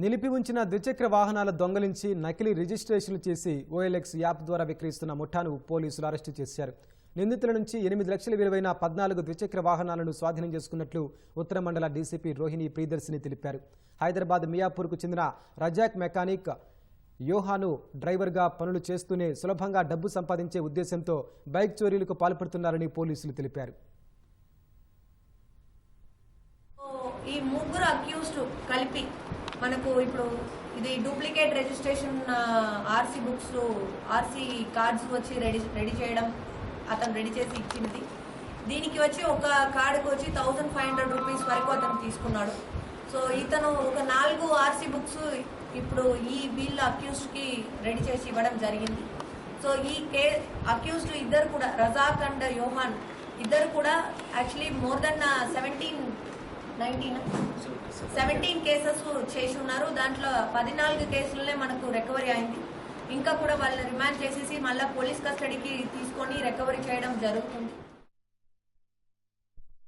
నిలిపి ఉంచిన ద్విచక్ర వాహనాల దొంగలించి నకిలీ రిజిస్ట్రేషన్లు చేసి ఓఎల్ఎక్స్ యాప్ ద్వారా విక్రయిస్తున్న ముఠాను పోలీసులు అరెస్టు చేశారు. నిందితుల నుంచి ఎనిమిది లక్షల విలువైన పద్నాలుగు ద్విచక్ర వాహనాలను స్వాధీనం చేసుకున్నట్లు ఉత్తర మండల డీసీపీ రోహిణి ప్రియదర్శిని తెలిపారు. హైదరాబాద్ మియాపూర్కు చెందిన రజాక్ మెకానిక్ యోహాను డ్రైవర్గా పనులు చేస్తూనే సులభంగా డబ్బు సంపాదించే ఉద్దేశంతో బైక్ చోరీలకు పాల్పడుతున్నారని పోలీసులు తెలిపారు. ఈ ముగ్గురు అక్యూస్డ్ కలిపి మనకు ఇప్పుడు ఇది duplicate registration RC books RC cards వచ్చి రెడీ రెడీ చేయడం అతను రెడీ చేసి ఇచ్చింది. దీనికి వచ్చి ఒక కార్డుకు వచ్చి థౌజండ్ ఫైవ్ హండ్రెడ్ రూపీస్ వరకు అతను తీసుకున్నాడు. సో ఇతను ఒక నాలుగు ఆర్సీ బుక్స్ ఇప్పుడు ఈ బిల్ అక్యూస్డ్కి రెడీ చేసి ఇవ్వడం జరిగింది. సో ఈ కే అక్యూస్డ్ ఇద్దరు కూడా రజాక్ అండ్ యోహాన్ ఇద్దరు కూడా actually more than seventeen nineteen seventeen cases చేసి ఉన్నారు. దాంట్లో పద్నాలుగు కేసులనే మనకు రికవరీ అయింది. ఇంకా కూడా వాళ్ళని రిమాండ్ చేసేసి మళ్ళీ పోలీస్ కస్టడీకి తీసుకొని రికవరీ చేయడం జరుగుతుంది.